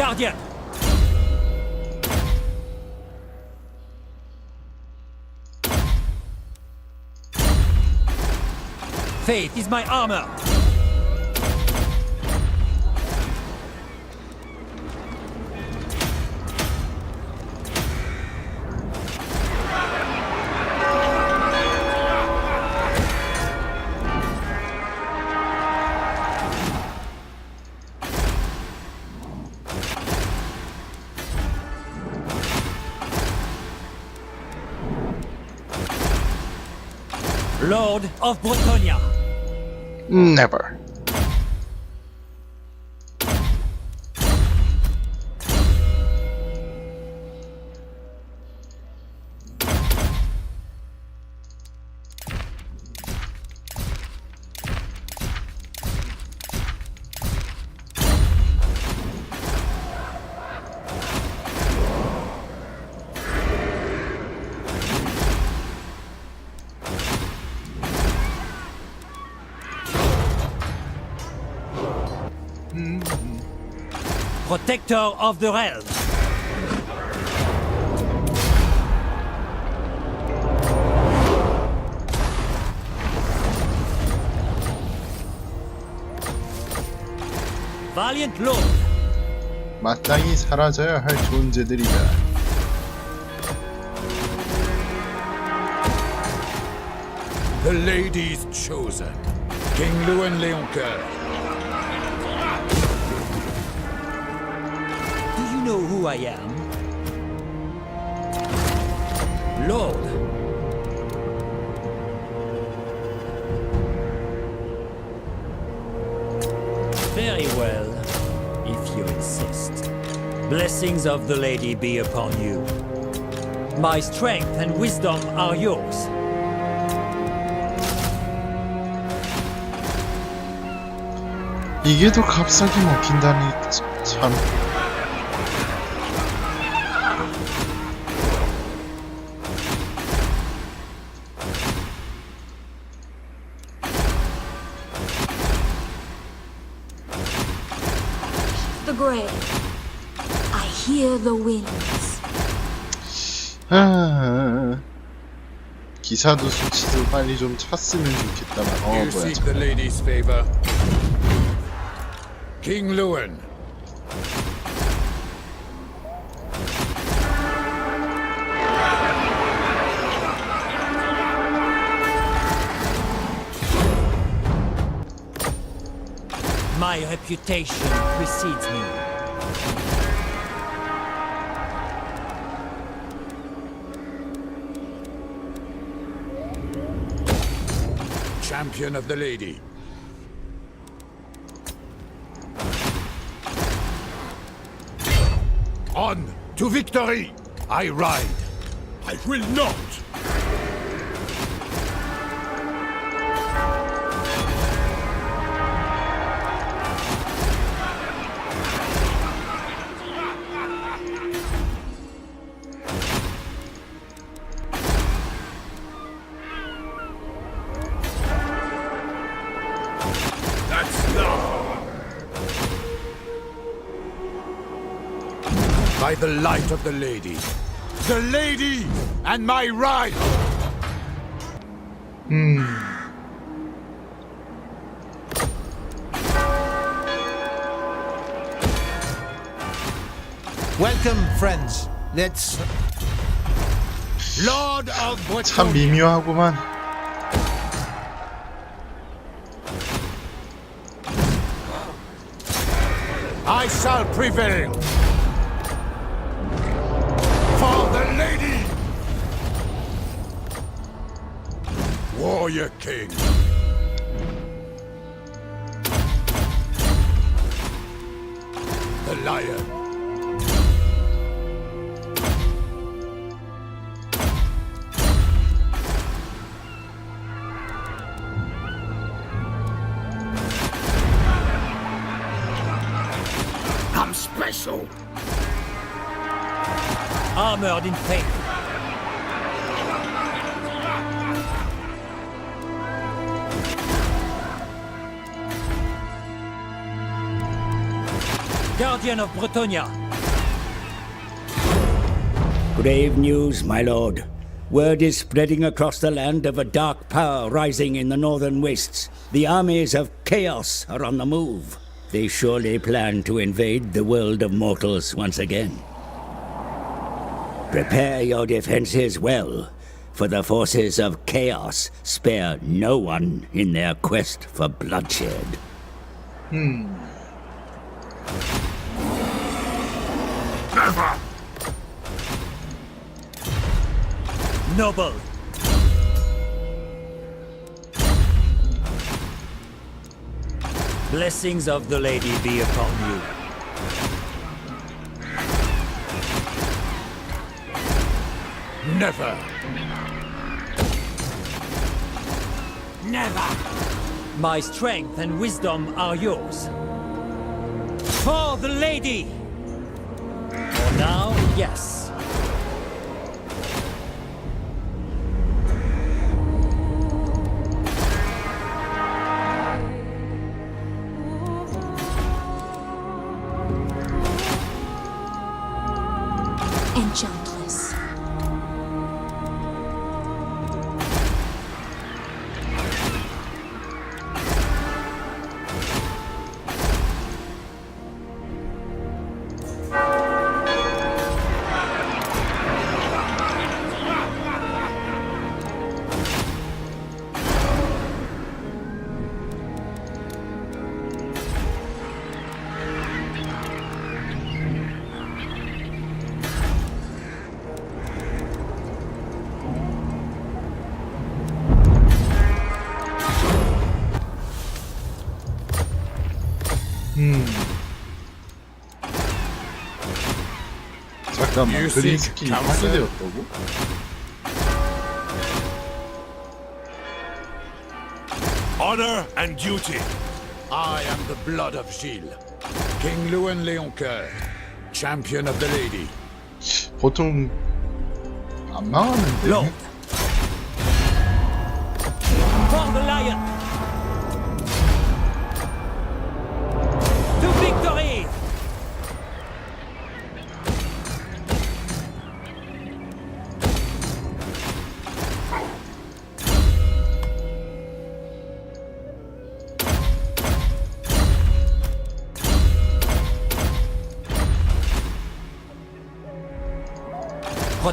guardian. Faith is my armor. Lord of Bretonia. Never. Protector of the realm. Valiant Lord. 마땅히 사라져야 할 존재들이다. The lady's chosen. King Lewin Leoncoeur. I am? Lord. Very well, if you insist. Blessings of the lady be upon you. My strength and wisdom are yours. 이게 더 값싸게 먹힌다니 참. The grave. I hear the winds. 아, 기사도 수치도 빨리 좀 찼으면 좋겠다만. 어 You 뭐야 seek 잠깐. the lady's favor. King Lewin. My reputation precedes me. champion of the lady. On to victory! I ride. I will not! By the light of the lady. The lady and my right! Welcome, friends. Let's. Lord of 참 Bretagne! 미묘하구만. I shall prevail! Warrior King! The lion! I'm special! Armored in faith. Guardian of Bretonia. Grave news, my lord. Word is spreading across the land of a dark power rising in the northern wastes. The armies of chaos are on the move. They surely plan to invade the world of mortals once again. Prepare your defenses well, for the forces of chaos spare no one in their quest for bloodshed. Hmm. Noble. Blessings of the Lady be upon you. Never. Never! My strength and wisdom are yours. For the lady! Now, yes. 잠깐만 You 그린 seek 스킨이 counsel? 파괴되었다고? Honor and duty. I am the blood of Gilles. King Louis Leoncoeur, champion of the lady. 보통 안 망하는데 Lord.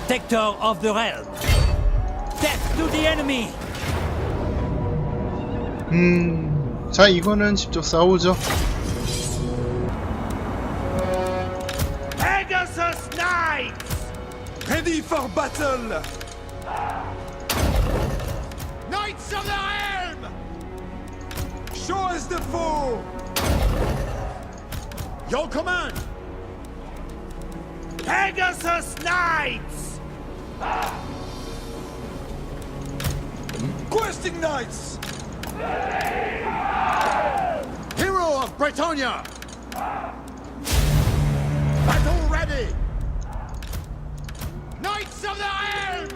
Protector of the realm. Death to the enemy! 음... 자 이거는 직접 싸우죠 Pegasus Knights! Ready for battle! Knights of the Helm! Show us the foe! Your command! Pegasus Knights! Questing Knights! Hero of Bretonia! Battle ready! Knights of the Helm!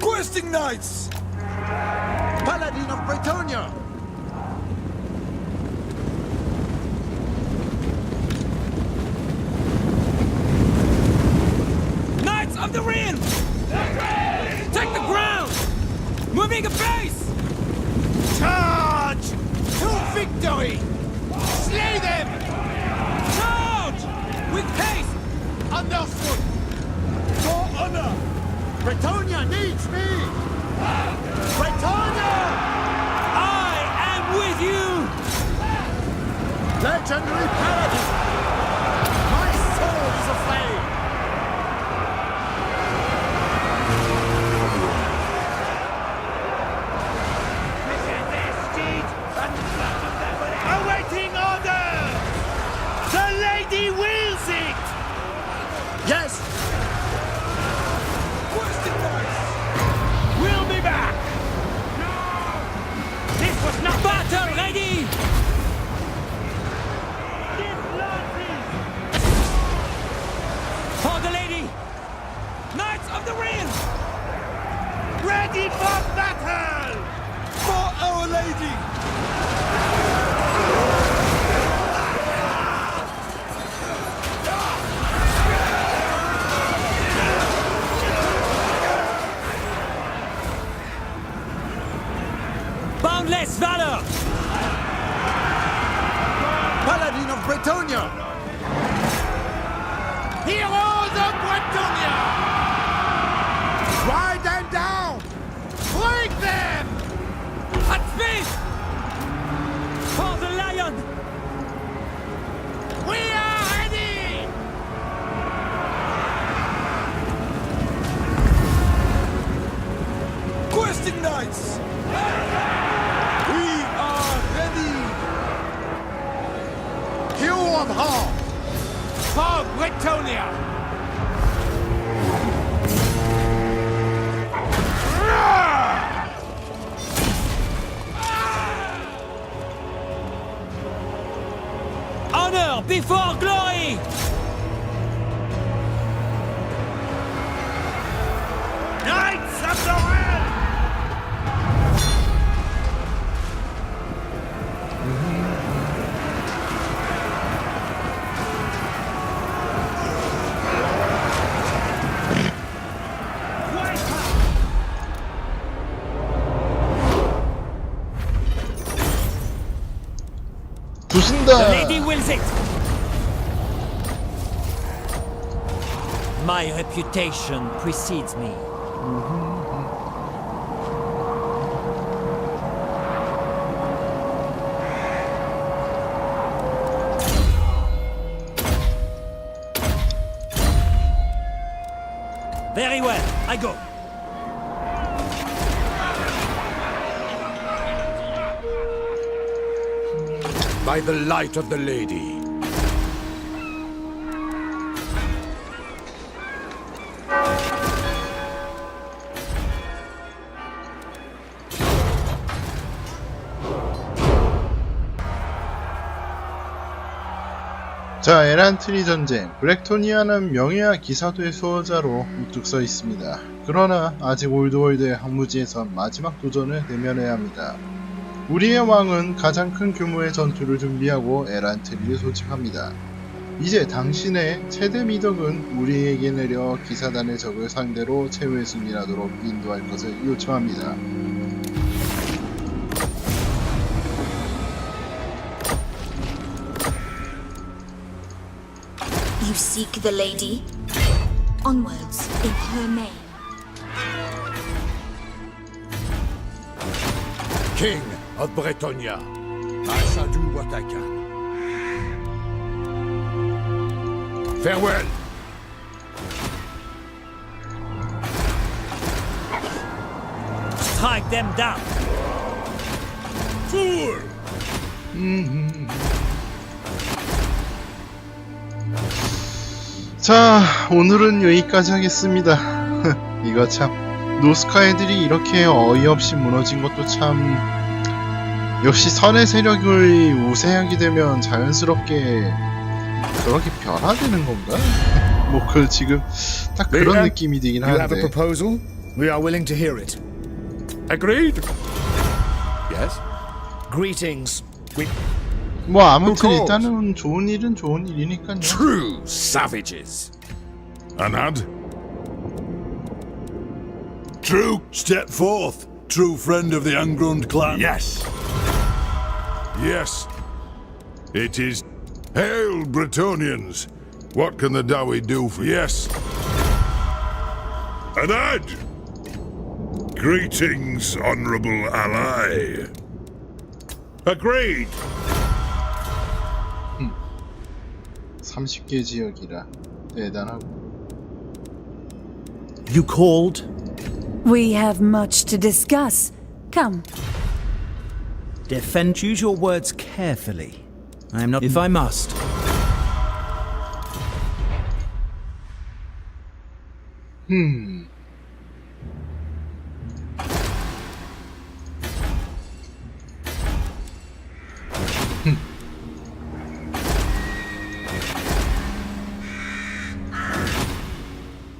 Questing Knights! Paladin of Bretonia! Knights of the Realm! Take the ground! Moving a base! Charge! To victory! Slay them! Charge! With haste! Understood! For honor! Bretonia needs me! Bretonia! I am with you! Legendary Paladin! Boundless valor! Paladin of Bretonia! For The lady wills it. My reputation precedes me. Mm -hmm. Very well, I go. By the light of the lady. 자, 에란트리 전쟁. 브렉토니아는 명예와 기사도의 수호자로 우뚝 서 있습니다. 그러나 아직 올드월드의 항무지에선 마지막 도전을 내면해야 합니다. 우리의 왕은 가장 큰 규모의 전투를 준비하고 에란트리를 소집합니다. 이제 당신의 최대 미덕은 우리에게 내려 기사단의 적을 상대로 최후의 승리하도록 인도할 것을 요청합니다. You seek the lady? Onwards, in her name. King of Bretonia. I shall do what I can. Farewell! Strike them down. Fool! 자, 오늘은 여기까지 하겠습니다. 이거 참, 노스카 애들이 이렇게 어이없이 무너진 것도 참, 역시 선의 세력을 우세하게 되면 자연스럽게 그렇게 변화되는 건가? 뭐, 그 지금 딱 그런 Leader, 느낌이 들긴 You have a 하는데. proposal? We are willing to hear it. Agreed? Yes? Greetings. We 뭐, 아무튼? 일단은 좋은 일은 좋은 일이니까요. True savages. Anad? True, step forth. True friend of the Ungrown clan. Yes. Yes. It is. Hail, Bretonians! What can the Dawi do for Yes. Anad! Greetings, honorable ally. Agreed. 30개 지역이라 대단하고. You called? We have much to discuss. Come. Defend. Choose your words carefully. I am not. If I must.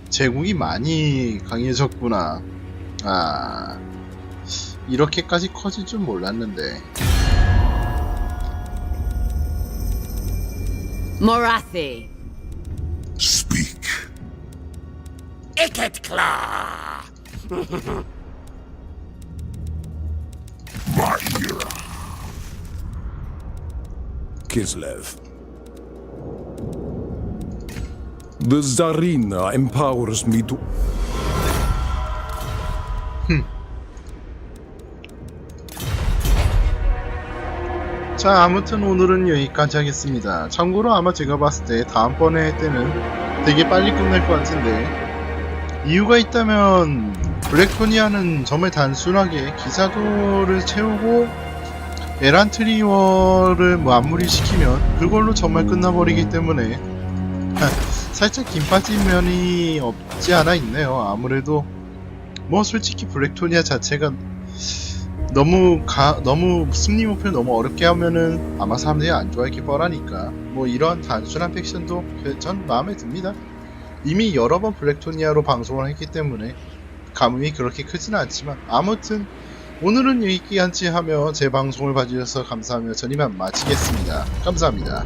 제국이 많이 강해졌구나. 아, 이렇게까지 커질 줄 몰랐는데. Morathi. Speak. Kislev. The Tsarina empowers me to. 자 아무튼 오늘은 여기까지 하겠습니다. 참고로 아마 제가 봤을 때 다음번에 때는 되게 빨리 끝날 것 같은데 이유가 있다면 블랙토니아는 정말 단순하게 기사도를 채우고 에란트리워를 마무리시키면 그걸로 정말 끝나버리기 때문에 살짝 김 빠진 면이 없지 않아 있네요. 아무래도 뭐 솔직히 블랙토니아 자체가 너무 가 너무 승리 목표를 너무 어렵게 하면은 아마 사람들이 안 좋아하기 뻔하니까 뭐 이런 단순한 팩션도 그- 전 마음에 듭니다. 이미 여러 번 블랙토니아로 방송을 했기 때문에 감흥이 그렇게 크지는 않지만 아무튼 오늘은 여기까지 하며 제 방송을 봐주셔서 감사하며 전 이만 마치겠습니다. 감사합니다.